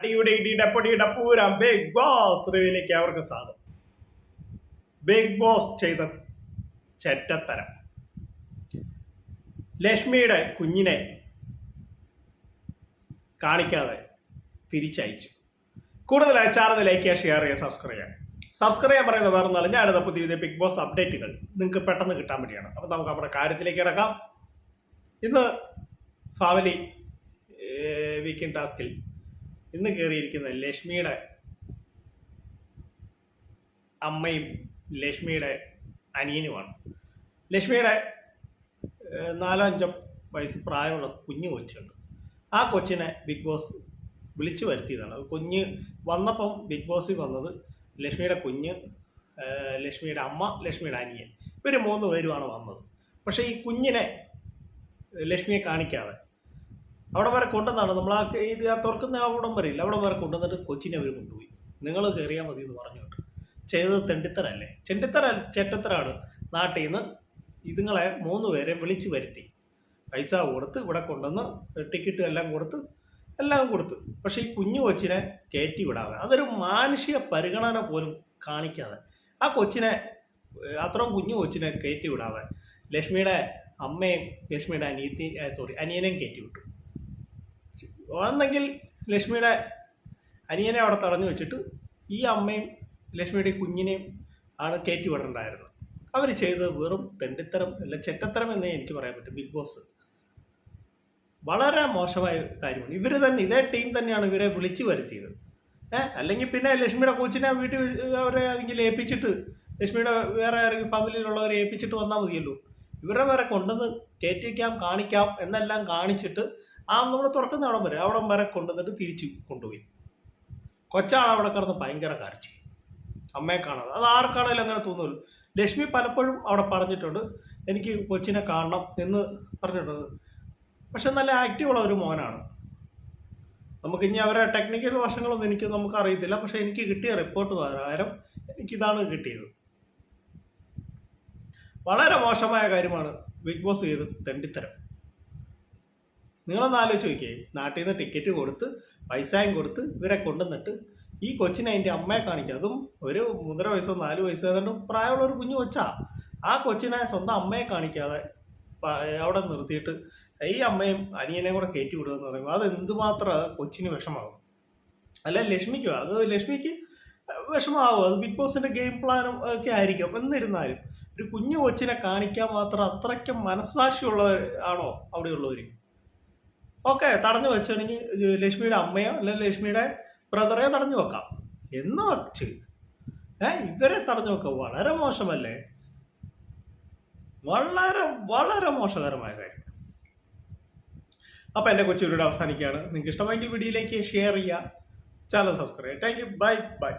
അടിയുടെ ഇടിയുടെ പൊടിയുടെ പൂരം ബിഗ് ബോസ് റിവിലേക്ക് അവർക്ക് സാധു ബിഗ് ബോസ് ചെയ്ത ചെറ്റത്തരം. ലക്ഷ്മിയുടെ കുഞ്ഞിനെ കാണിക്കാതെ തിരിച്ചയച്ചു. കൂടുതൽ ചാനൽ ലൈക്ക് ചെയ്യുക ഷെയർ ചെയ്യുക. സബ്സ്ക്രൈബ് ചെയ്യുക സബ്സ്ക്രൈബ് ചെയ്യാൻ പറയുന്നത് വേറെ നല്ല ഞാനിത് പുതിയ പുതിയ ബിഗ് ബോസ് അപ്ഡേറ്റുകൾ നിങ്ങൾക്ക് പെട്ടെന്ന് കിട്ടാൻ വേണ്ടിയാണ്. അപ്പോൾ നമുക്ക് നമ്മുടെ കാര്യത്തിലേക്ക് കിടക്കാം. ഇന്ന് ഫാമിലി വീക്കെൻഡ് ടാസ്കിൽ ഇന്ന് കയറിയിരിക്കുന്ന ലക്ഷ്മിയുടെ അമ്മയും ലക്ഷ്മിയുടെ അനിയനുമാണ്. ലക്ഷ്മിയുടെ നാലോ അഞ്ചോ വയസ്സ് പ്രായമുള്ള കുഞ്ഞു കൊച്ചുണ്ട്. ആ കൊച്ചിനെ ബിഗ് ബോസ് വിളിച്ചു വരുത്തിയതാണ്. കുഞ്ഞ് വന്നപ്പം ബിഗ് ബോസിൽ വന്നത് ലക്ഷ്മിയുടെ കുഞ്ഞ് ലക്ഷ്മിയുടെ അമ്മ ലക്ഷ്മിയുടെ അനിയൻ. ഇവർ മൂന്ന് പേരുമാണ് വന്നത്. പക്ഷേ ഈ കുഞ്ഞിനെ ലക്ഷ്മിയെ കാണിക്കാതെ അവിടെ വരെ കൊണ്ടുവന്നാണ്. നമ്മൾ ആ ഇത് തുറക്കുന്ന അവിടം വരെ ഇല്ല. അവിടെ വരെ കൊണ്ടുവന്നിട്ട് കൊച്ചിനെ അവർ കൊണ്ടുപോയി. നിങ്ങൾ കയറിയാൽ മതി എന്ന് പറഞ്ഞുകൊണ്ട് ചെയ്തത് തെണ്ടിത്തരല്ലേ ചെണ്ടിത്തര ചേട്ടത്തറാണ് നാട്ടിൽ നിന്ന് ഇതുങ്ങളെ മൂന്ന് പേരെ വിളിച്ചു വരുത്തി. പൈസ കൊടുത്ത് ഇവിടെ കൊണ്ടുവന്ന് ടിക്കറ്റ് എല്ലാം കൊടുത്ത് എല്ലാം കൊടുത്ത്. പക്ഷേ ഈ കുഞ്ഞു കൊച്ചിനെ കയറ്റി വിടാതെ അതൊരു മാനുഷിക പരിഗണന പോലും കാണിക്കാതെ ആ കൊച്ചിനെ അത്രയും കുഞ്ഞു കൊച്ചിനെ കയറ്റി വിടാതെ ലക്ഷ്മിയുടെ അമ്മയും ലക്ഷ്മിയുടെ അനിയത്തി സോറി അനിയനെയും കയറ്റി വിട്ടു. ഒന്നെങ്കിൽ ലക്ഷ്മിയുടെ അനിയനെ അവിടെ തടഞ്ഞു വെച്ചിട്ട് ഈ അമ്മയും ലക്ഷ്മിയുടെ കുഞ്ഞിനെയും ആണ് കയറ്റി വിടണ്ടായിരുന്നത് അവർ ചെയ്തത് വെറും തെണ്ടിത്തരം അല്ല ചെറ്റത്തരം എന്നേ എനിക്ക് പറയാൻ പറ്റും ബിഗ് ബോസ്. വളരെ മോശമായ കാര്യമാണ്. ഇവർ തന്നെ ഇതേ ടീം തന്നെയാണ് ഇവരെ വിളിച്ചു വരുത്തിയത്. ഏഹ് അല്ലെങ്കിൽ പിന്നെ ലക്ഷ്മിയുടെ കൊച്ചിനെ വീട്ടിൽ അവരെ ആണെങ്കിൽ ഏൽപ്പിച്ചിട്ട് ലക്ഷ്മിയുടെ വേറെ ആരെങ്കിലും ഫാമിലിയിലുള്ളവരെ ഏൽപ്പിച്ചിട്ട് വന്നാൽ മതിയല്ലോ. ഇവരെ വേറെ കൊണ്ടുവന്ന് കയറ്റിക്കാം കാണിക്കാം എന്നെല്ലാം കാണിച്ചിട്ട് ആ നമ്മൾ തുറക്കുന്ന അവിടം വരെ അവിടം വരെ കൊണ്ടുവന്നിട്ട് തിരിച്ചു കൊണ്ടുപോയി. കൊച്ചാണ് അവിടെ കിടന്ന് ഭയങ്കര കാർച്ചി അമ്മയെ കാണാതെ. അത് ആർക്കാണെങ്കിലും അങ്ങനെ തോന്നുന്നു ലക്ഷ്മി പലപ്പോഴും അവിടെ പറഞ്ഞിട്ടുണ്ട് എനിക്ക് കൊച്ചിനെ കാണണം എന്ന് പറഞ്ഞിട്ടുണ്ട്. പക്ഷെ നല്ല ആക്റ്റീവുള്ള ഒരു മോനാണ്. നമുക്ക് ഇനി അവരെ ടെക്നിക്കൽ വശങ്ങളൊന്നും എനിക്ക് നമുക്ക് അറിയത്തില്ല. പക്ഷെ എനിക്ക് കിട്ടിയ റിപ്പോർട്ട് പ്രകാരം എനിക്കിതാണ് കിട്ടിയത്. വളരെ മോശമായ കാര്യമാണ് ബിഗ് ബോസ് ചെയ്ത് തെണ്ടിത്തരം. നിങ്ങളൊന്ന് ആലോചിച്ച് നോക്കിയേ. നാട്ടിൽ നിന്ന് ടിക്കറ്റ് കൊടുത്ത് പൈസയും കൊടുത്ത് ഇവരെ കൊണ്ടുവന്നിട്ട് ഈ കൊച്ചിനെ അതിന്റെ അമ്മയെ കാണിക്കുക. അതും ഒരു മൂന്നര വയസ്സോ നാല് വയസ്സോ ഏതാണ്ട് പ്രായമുള്ള ഒരു കുഞ്ഞു കൊച്ചാ. ആ കൊച്ചിനെ സ്വന്തം അമ്മയെ കാണിക്കാതെ അവിടെ നിർത്തിയിട്ട് ഈ അമ്മയും അനിയനെയും കൂടെ കയറ്റി വിടുക എന്ന് പറയുമ്പോൾ അത് എന്തുമാത്രം കൊച്ചിന് വിഷമാകും അല്ല ലക്ഷ്മിക്കോ? അത് ലക്ഷ്മിക്ക് വിഷമാവും. അത് ബിഗ് ബോസിന്റെ ഗെയിം പ്ലാനും ഒക്കെ ആയിരിക്കും. എന്നിരുന്നാലും ഒരു കുഞ്ഞു കൊച്ചിനെ കാണിക്കാൻ മാത്രം അത്രയ്ക്കും മനസ്സാക്ഷിയുള്ളവർ ആണോ അവിടെയുള്ളവർ ഓക്കെ തടഞ്ഞു വെച്ചാണെങ്കിൽ ലക്ഷ്മിയുടെ അമ്മയോ അല്ലെങ്കിൽ ലക്ഷ്മിയുടെ ബ്രദറെയോ തടഞ്ഞു വെക്കാം. എന്ന് വച്ച് ഏ ഇവരെ തടഞ്ഞു വെക്കാം വളരെ മോശമല്ലേ? വളരെ വളരെ മോശകരമായ കാര്യം. അപ്പോൾ എന്റെ കൊച്ചു വീഡിയോ അവസാനിക്കുകയാണ്. നിങ്ങൾക്ക് ഇഷ്ടമെങ്കിൽ വീഡിയോയിലേക്ക് ഷെയർ ചെയ്യുക. Channel subscribe thank you bye bye